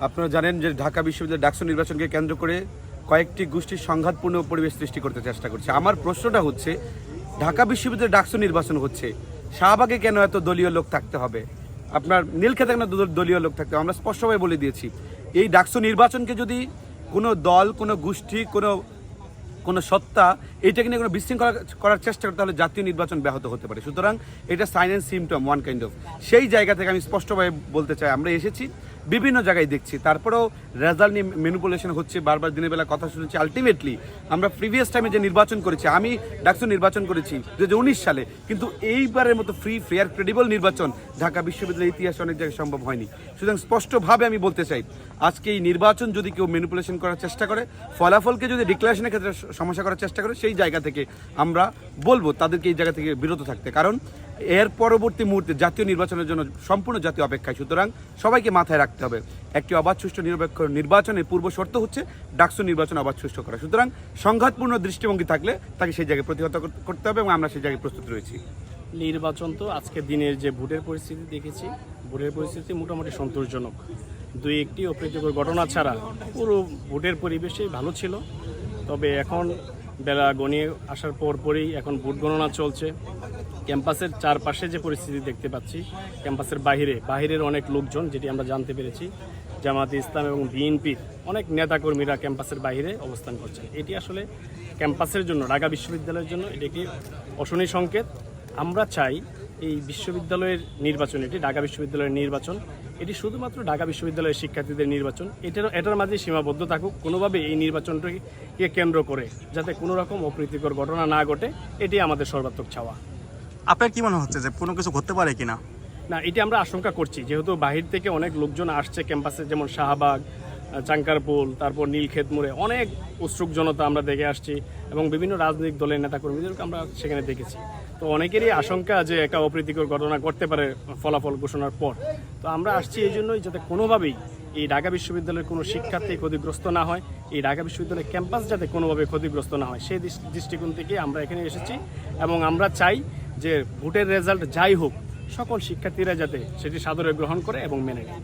আপনারা জানেন যে ঢাকা বিশ্ববিদ্যালয়ের ডাকসু নির্বাচনকে কেন্দ্র করে কয়েকটি গোষ্ঠীর সংঘাতপূর্ণ পরিবেশ সৃষ্টি করতে চেষ্টা করছে। আমার প্রশ্নটা হচ্ছে, ঢাকা বিশ্ববিদ্যালয়ের ডাকসু নির্বাচন হচ্ছে, শাহবাগে কেন এত দলীয় লোক থাকতে হবে? আপনার নীলক্ষেতে কেন দল- দলীয় লোক থাকতে হবে? আমরা স্পষ্টভাবে বলে দিয়েছি, এই ডাকসু নির্বাচনকে যদি কোনো দল, কোনো গোষ্ঠী, কোনো কোনো সত্তা এইটাকে নিয়ে কোনো বিশৃঙ্খলা করার চেষ্টা করতে হলে জাতীয় নির্বাচন ব্যাহত হতে পারে। সুতরাং এটা sign and symptom one kind of সেই জায়গা থেকে আমি স্পষ্টভাবে বলতে চাই, আমরা এসেছি। বিভিন্ন জায়গায় দেখছি। তারপরেও রেজাল্ট নিয়ে মেনুপুলেশন হচ্ছে, বারবার দিনের বেলা কথা শুনেছি। আলটিমেটলি আমরা প্রিভিয়াস টাইমে যে নির্বাচন করেছি, আমি ডাকসু নির্বাচন করেছি দু হাজার উনিশ সালে। কিন্তু এইবারের মতো ফ্রি ফেয়ার ক্রেডিবল নির্বাচন ঢাকা বিশ্ববিদ্যালয়ের ইতিহাসে অনেক জায়গায় সম্ভব হয়নি। সুতরাং স্পষ্টভাবে আমি বলতে চাই আজকে এই নির্বাচন যদি কেউ ম্যানিপুলেশন করার চেষ্টা করে, ফলাফলকে যদি ডিক্লারেশনের ক্ষেত্রে সমস্যা করার চেষ্টা করে, সেই জায়গা থেকে আমরা বলব, তাদেরকে এই জায়গা থেকে বিরত থাকতে। কারণ এর পরবর্তী মুহূর্তে জাতীয় নির্বাচনের জন্য সম্পূর্ণ জাতীয় অপেক্ষায়। সুতরাং সবাইকে মাথায় রাখতে হবে, একটি অবাধ সুষ্ঠু নিরপেক্ষ নির্বাচনের পূর্ব শর্ত হচ্ছে ডাকসু নির্বাচন অবাধ সুষ্ঠু করা। সুতরাং সংঘাতপূর্ণ দৃষ্টিভঙ্গি থাকলে তাকে সেই জায়গায় প্রতিহত করতে হবে এবং আমরা সেই জায়গায় প্রস্তুত রয়েছি। নির্বাচন তো আজকের দিনের যে ভোটের পরিস্থিতি দেখেছি, ভোটের পরিস্থিতি মোটামুটি সন্তোষজনক। দুই একটি অপ্রীতিকর ঘটনা ছাড়া পুরো ভোটের পরিবেশই ভালো ছিল। তবে এখন বেলা গনিয়ে আসার পর পরই এখন ভোট গণনা চলছে। ক্যাম্পাসের চারপাশে যে পরিস্থিতি দেখতে পাচ্ছি, ক্যাম্পাসের বাইরে বাইরের অনেক লোকজন, যেটি আমরা জানতে পেরেছি জামাতে ইসলাম এবং বিএনপির অনেক নেতাকর্মীরা ক্যাম্পাসের বাইরে অবস্থান করছেন। এটি আসলে ক্যাম্পাসের জন্য, ঢাকা বিশ্ববিদ্যালয়ের জন্য এটি একটি অশনি সংকেত। আমরা চাই এই বিশ্ববিদ্যালয়ের নির্বাচন এটি ঢাকা বিশ্ববিদ্যালয়ের নির্বাচন। এটি শুধুমাত্র ঢাকা বিশ্ববিদ্যালয়ের শিক্ষার্থীদের নির্বাচন। এটার এটার মাঝে সীমাবদ্ধ থাকুক। কোনোভাবে এই নির্বাচনটিকে কেন্দ্র করে যাতে কোনো রকম অপ্রীতিকর ঘটনা না ঘটে এটি আমাদের সর্বাত্মক চাওয়া। আপনার কি মনে হচ্ছে যে কোনো কিছু ঘটতে পারে কিনা? না এটি আমরা আশঙ্কা করছি। যেহেতু বাহির থেকে অনেক লোকজন আসছে ক্যাম্পাসে যেমন শাহবাগ চাঙ্কারপুল তারপর নীলক্ষেত মোড়ে অনেক উৎসুক জনতা আমরা দেখে আসছি এবং বিভিন্ন রাজনৈতিক দলের নেতাকর্মীদেরকে আমরা সেখানে দেখেছি। তো অনেকেরই আশঙ্কা যে একটা অপ্রীতিকর ঘটনা ঘটতে পারে ফলাফল ঘোষণার পর। তো আমরা আসছি এই জন্যই যাতে কোনোভাবেই এই ঢাকা বিশ্ববিদ্যালয়ের কোনো শিক্ষার্থী ক্ষতিগ্রস্ত না হয়, এই ঢাকা বিশ্ববিদ্যালয়ের ক্যাম্পাস যাতে কোনোভাবে ক্ষতিগ্রস্ত না হয়, সেই দৃষ- দৃষ্টিকোণ থেকে আমরা এখানে এসেছি এবং আমরা চাই যে ভোটের রেজাল্ট যাই হোক, সকল শিক্ষার্থীরা যাতে সেটি সাদরে গ্রহণ করে এবং মেনে নেয়।